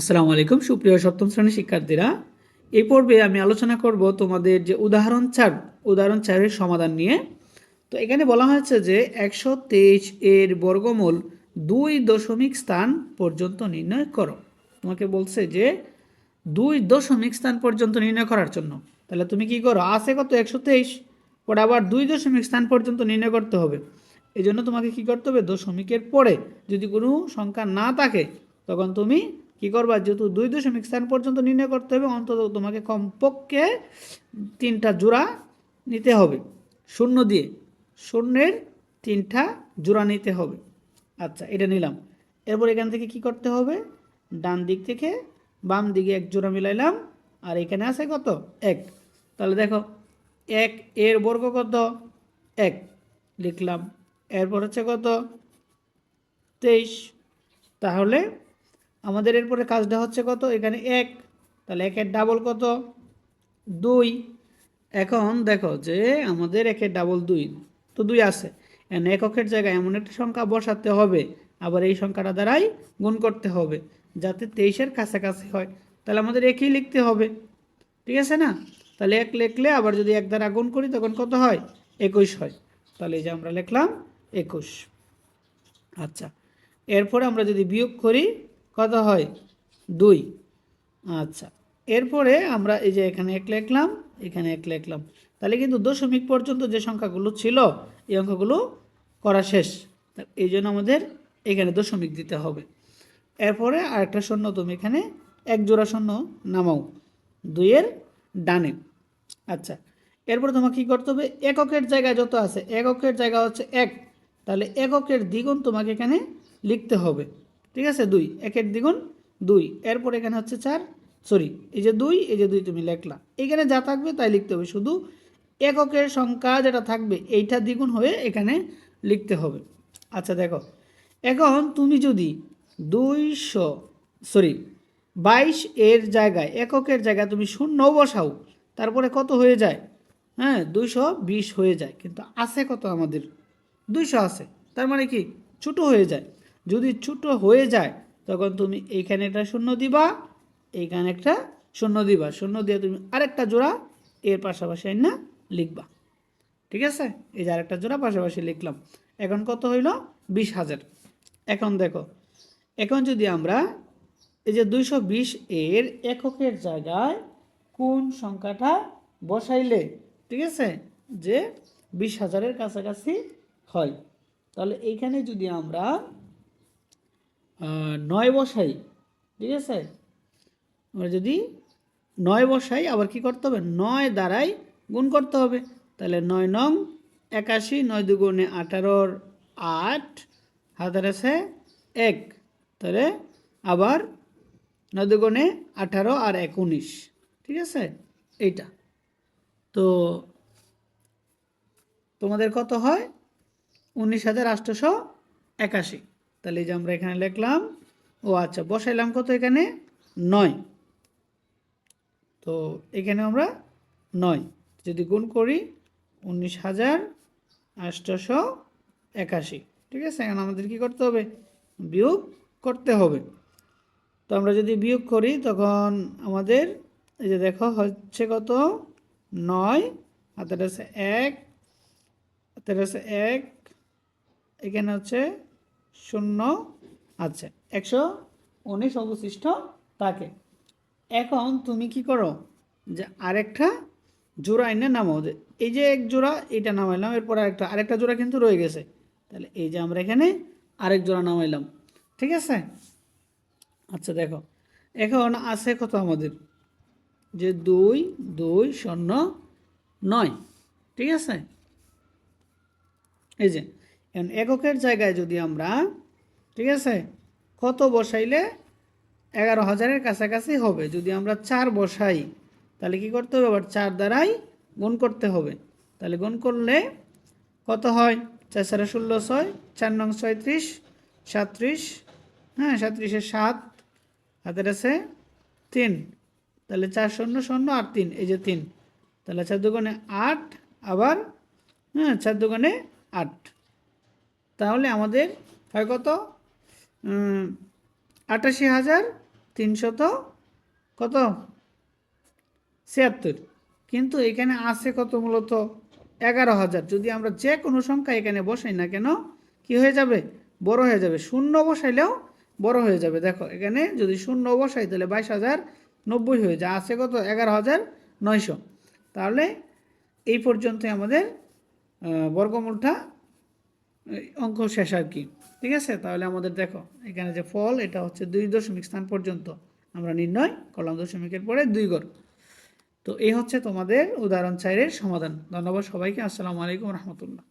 আসসালামু আলাইকুম, সুপ্রিয় সপ্তম শ্রেণির শিক্ষার্থীরা। এই পর্বে আমি আলোচনা করব তোমাদের যে উদাহরণ চার, উদাহরণ চারের সমাধান নিয়ে। তো এখানে বলা হয়েছে যে একশো তেইশ এর বর্গমূল দুই দশমিক স্থান পর্যন্ত নির্ণয় করো। তোমাকে বলছে যে দুই দশমিক স্থান পর্যন্ত নির্ণয় করার জন্য। তাহলে তুমি কি করো? আছে কত? একশো তেইশ। পরে আবার দুই দশমিক স্থান পর্যন্ত নির্ণয় করতে হবে। এই জন্য তোমাকে কি করতে হবে? দশমিকের পরে যদি কোনো সংখ্যা না থাকে, তখন তুমি কি করবা? যেহেতু দুই দশমিক স্থান পর্যন্ত নির্ণয় করতে হবে, অন্তত তোমাকে কমপক্ষে তিনটা জোড়া নিতে হবে। শূন্য দিয়ে শূন্যের তিনটা জোড়া নিতে হবে। আচ্ছা এটা নিলাম। এরপর এখান থেকে কি করতে হবে? ডান দিক থেকে বাম দিকে এক জোড়া মিলাইলাম, আর এখানে আছে কত? এক। তাহলে দেখো, এক এর বর্গ কত? এক। লিখলাম। এরপর হচ্ছে কত? তেইশ। তাহলে আমাদের এরপরে কাজটা হচ্ছে কত? এখানে এক, তাহলে একের ডাবল কত? দুই। এখন দেখো যে আমাদের একের ডাবল দুই, তো দুই আছে। এককের জায়গায় এমন একটা সংখ্যা বসাতে হবে, আবার এই সংখ্যাটা দ্বারাই গুণ করতে হবে, যাতে তেইশের কাছাকাছি হয়। তাহলে আমাদের একই লিখতে হবে, ঠিক আছে না? তাহলে এক লিখলে আবার যদি এক দ্বারা গুণ করি, তখন কত হয়? একুশ হয়। তাহলে এই যে আমরা লিখলাম একুশ। আচ্ছা এরপরে আমরা যদি বিয়োগ করি কত হয়? দুই। আচ্ছা। এরপরে আমরা এই যে এখানে এক লিখলাম, এখানে এক লিখলাম। তাহলে কিন্তু দশমিক পর্যন্ত যে সংখ্যাগুলো ছিল, এই অঙ্কগুলো করা শেষ। এই জন্য আমাদের এখানে দশমিক দিতে হবে। এরপরে আরেকটা শূন্য তুমি এখানে এক জোড়া শূন্য নামাও। দুইয়ের ডানে। আচ্ছা। এরপর তোমাকে কী করতে হবে? এককের জায়গায় যত আছে, এককের জায়গা হচ্ছে এক। তাহলে এককের দ্বিগুণ তোমাকে এখানে লিখতে হবে। ঠিক আছে? দুই। একের দ্বিগুণ দুই। এরপর এখানে হচ্ছে চার। সরি, এই যে দুই, এই যে দুই তুমি লেখলা। এখানে যা থাকবে তাই লিখতে হবে। শুধু এককের সংখ্যা যেটা থাকবে এইটা দ্বিগুণ হয়ে এখানে লিখতে হবে। আচ্ছা দেখো। এখন তুমি যদি দুইশো, সরি, বাইশ এর জায়গায়, এককের জায়গায় তুমি শূন্য বসাও, তারপরে কত হয়ে যায়? হ্যাঁ দুইশো বিশ হয়ে যায়। কিন্তু আছে কত আমাদের? দুইশো আছে। তার মানে কি? ছোটো হয়ে যায়। যদি ছোটো হয়ে যায়, তখন তুমি এইখানে একটা শূন্য দিবা, এইখানে একটা শূন্য দিবা। শূন্য দিয়ে তুমি আরেকটা জোড়া এর পাশাপাশি না লিখবা। ঠিক আছে? এই যে আরেকটা জোড়া পাশাপাশি লিখলাম। এখন কত হইল? বিশ হাজার। এখন দেখো, এখন যদি আমরা এই যে দুইশো বিশ এর এককের জায়গায় কোন সংখ্যাটা বসাইলে, ঠিক আছে? যে বিশ হাজারের কাছাকাছি হয়। তাহলে এইখানে যদি আমরা নয় বসাই, ঠিক আছে? আমরা যদি নয় বসাই, আবার কি করতে হবে? নয় দ্বারাই গুণ করতে হবে। তাহলে নয় নং একাশি, নয় দুগুণে আঠারোর আট, হাতের আছে এক। তাহলে আবার নয় দুগুণে আঠারো আর এক উনিশ ঠিক আছে? এইটা। তো তোমাদের কত হয়? উনিশ হাজার আটশোশো একাশি। তাহলে যে আমরা এখানে লিখলাম, ও আচ্ছা বসাইলাম কত এখানে? নয়। তো এখানে আমরা নয়। যদি গুণ করি, উনিশ হাজার আটশোশো একাশি। ঠিক আছে? এখন আমাদের কি করতে হবে? বিয়োগ করতে হবে। তো আমরা যদি বিয়োগ করি, তখন আমাদের এই যে দেখো, হচ্ছে কত? নয়। হাতের আছে এক। হাতের আছে এক। এখানে হচ্ছে শূন্য আচ্ছা একশো উনিশ অবশিষ্ট থাকে। এখন তুমি কি করো? যে আরেকটা জোড়া এনে নামাও। যে এই যে এক জোড়া এটা নামাইলাম, এরপর আরেকটা আরেকটা জোড়া কিন্তু রয়ে গেছে। তাহলে এই যে আমরা এখানে আরেক জোড়া নামাইলাম। ঠিক আছে? আচ্ছা দেখো। এখন আছে কত আমাদের? যে দুই দুই শূন্য নয়। ঠিক আছে? এই যে এখন এককের জায়গায় যদি আমরা, ঠিক আছে, কত বসাইলে এগারো হাজারের কাছাকাছি হবে? যদি আমরা চার বসাই, তাহলে কি করতে হবে? আবার চার দ্বারাই গুণ করতে হবে। তাহলে গুণ করলে কত হয়? চার চারে ষোলো ছয়, চার নং ছয়ত্রিশ, সাতত্রিশ হ্যাঁ সাতত্রিশের সাত, হাতের আছে তিন। তাহলে চার শূন্য শূন্য আর তিন, এই যে তিন। তাহলে চার দুগুণে আট, আবার হ্যাঁ চার দুগুণে আট। তাহলে আমাদের হয় কত? আটাশি হাজার তিনশত কত? ছিয়াত্তর। কিন্তু এখানে আছে কত মূলত? এগারো হাজার। যদি আমরা যে কোনো সংখ্যা এখানে বসাই না কেন, কি হয়ে যাবে? বড় হয়ে যাবে। শূন্য বসাইলেও বড় হয়ে যাবে। দেখো, এখানে যদি শূন্য বসাই, তাহলে বাইশ হাজার নব্বই হয়ে যায়। আছে কত? এগারো হাজার নয়শো। তাহলে এই পর্যন্তই আমাদের বর্গমূলটা অঙ্ক শেষ আর কি। ঠিক আছে? তাহলে আমাদের দেখো, এখানে যে ফল, এটা হচ্ছে দুই দশমিক স্থান পর্যন্ত। আমরা নির্ণয় করলাম দশমিকের পরে দুই গড় তো এই হচ্ছে তোমাদের উদাহরণ চাইরের সমাধান। ধন্যবাদ সবাইকে। আসসালামু আলাইকুম রহমতুল্লাহ।